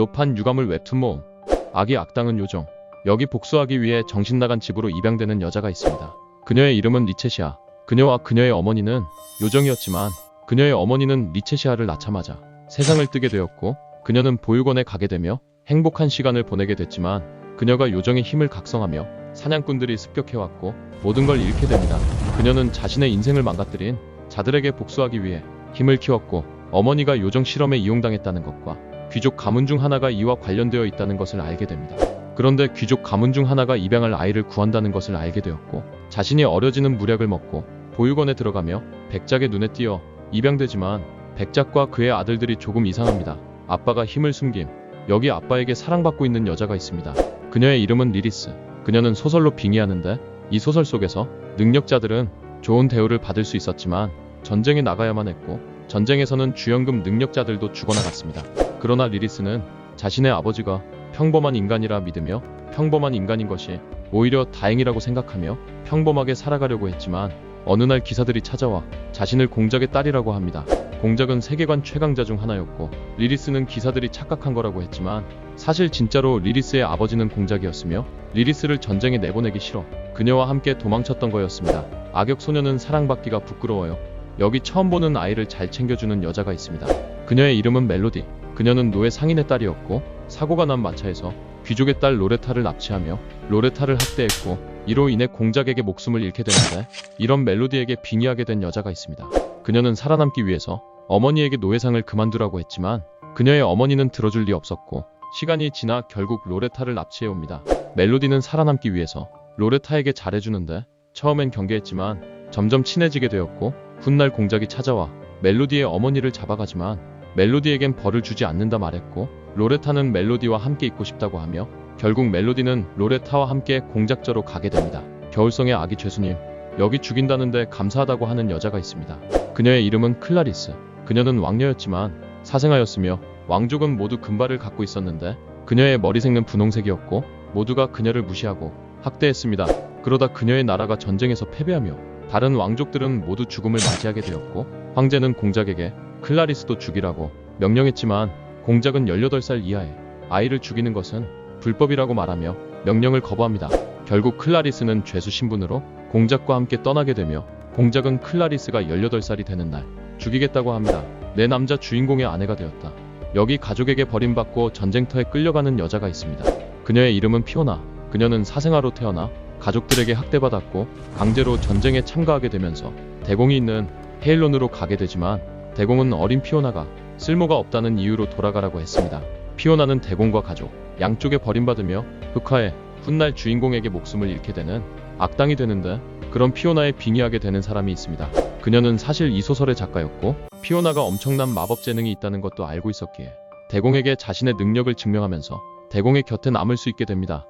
로판 유가물 웹툰 모음 아기 악당은 요정 여기 복수하기 위해 정신 나간 집으로 입양되는 여자가 있습니다. 그녀의 이름은 리체시아. 그녀와 그녀의 어머니는 요정이었지만 그녀의 어머니는 리체시아를 낳자마자 세상을 뜨게 되었고 그녀는 보육원에 가게 되며 행복한 시간을 보내게 됐지만 그녀가 요정의 힘을 각성하며 사냥꾼들이 습격해왔고 모든 걸 잃게 됩니다. 그녀는 자신의 인생을 망가뜨린 자들에게 복수하기 위해 힘을 키웠고 어머니가 요정 실험에 이용당했다는 것과 귀족 가문 중 하나가 이와 관련되어 있다는 것을 알게 됩니다. 그런데 귀족 가문 중 하나가 입양할 아이를 구한다는 것을 알게 되었고 자신이 어려지는 무약을 먹고 보육원에 들어가며 백작의 눈에 띄어 입양되지만 백작과 그의 아들들이 조금 이상합니다. 아빠가 힘을 숨김. 여기 아빠에게 사랑받고 있는 여자가 있습니다. 그녀의 이름은 리리스. 그녀는 소설로 빙의하는데 이 소설 속에서 능력자들은 좋은 대우를 받을 수 있었지만 전쟁에 나가야만 했고 전쟁에서는 주연금 능력자들도 죽어나갔습니다. 그러나 리리스는 자신의 아버지가 평범한 인간이라 믿으며 평범한 인간인 것이 오히려 다행이라고 생각하며 평범하게 살아가려고 했지만 어느 날 기사들이 찾아와 자신을 공작의 딸이라고 합니다. 공작은 세계관 최강자 중 하나였고 리리스는 기사들이 착각한 거라고 했지만 사실 진짜로 리리스의 아버지는 공작이었으며 리리스를 전쟁에 내보내기 싫어 그녀와 함께 도망쳤던 거였습니다. 악역 소녀는 사랑받기가 부끄러워요. 여기 처음 보는 아이를 잘 챙겨주는 여자가 있습니다. 그녀의 이름은 멜로디. 그녀는 노예 상인의 딸이었고 사고가 난 마차에서 귀족의 딸 로레타를 납치하며 로레타를 학대했고 이로 인해 공작에게 목숨을 잃게 되는데 이런 멜로디에게 빙의하게 된 여자가 있습니다. 그녀는 살아남기 위해서 어머니에게 노예상을 그만두라고 했지만 그녀의 어머니는 들어줄 리 없었고 시간이 지나 결국 로레타를 납치해 옵니다. 멜로디는 살아남기 위해서 로레타에게 잘해주는데 처음엔 경계했지만 점점 친해지게 되었고 훗날 공작이 찾아와 멜로디의 어머니를 잡아가지만 멜로디에겐 벌을 주지 않는다 말했고 로레타는 멜로디와 함께 있고 싶다고 하며 결국 멜로디는 로레타와 함께 공작저로 가게 됩니다. 겨울성의 아기 죄수님 여기 죽인다는데 감사하다고 하는 여자가 있습니다. 그녀의 이름은 클라리스. 그녀는 왕녀였지만 사생아였으며 왕족은 모두 금발을 갖고 있었는데 그녀의 머리색은 분홍색이었고 모두가 그녀를 무시하고 학대했습니다. 그러다 그녀의 나라가 전쟁에서 패배하며 다른 왕족들은 모두 죽음을 맞이하게 되었고 황제는 공작에게 클라리스도 죽이라고 명령했지만 공작은 18살 이하의 아이를 죽이는 것은 불법이라고 말하며 명령을 거부합니다. 결국 클라리스는 죄수 신분으로 공작과 함께 떠나게 되며 공작은 클라리스가 18살이 되는 날 죽이겠다고 합니다. 내 남자 주인공의 아내가 되었다. 여기 가족에게 버림받고 전쟁터에 끌려가는 여자가 있습니다. 그녀의 이름은 피오나. 그녀는 사생아로 태어나 가족들에게 학대받았고 강제로 전쟁에 참가하게 되면서 대공이 있는 헤일론으로 가게 되지만 대공은 어린 피오나가 쓸모가 없다는 이유로 돌아가라고 했습니다. 피오나는 대공과 가족 양쪽에 버림받으며 흑화해 훗날 주인공에게 목숨을 잃게 되는 악당이 되는데 그런 피오나에 빙의하게 되는 사람이 있습니다. 그녀는 사실 이 소설의 작가였고 피오나가 엄청난 마법 재능이 있다는 것도 알고 있었기에 대공에게 자신의 능력을 증명하면서 대공의 곁에 남을 수 있게 됩니다.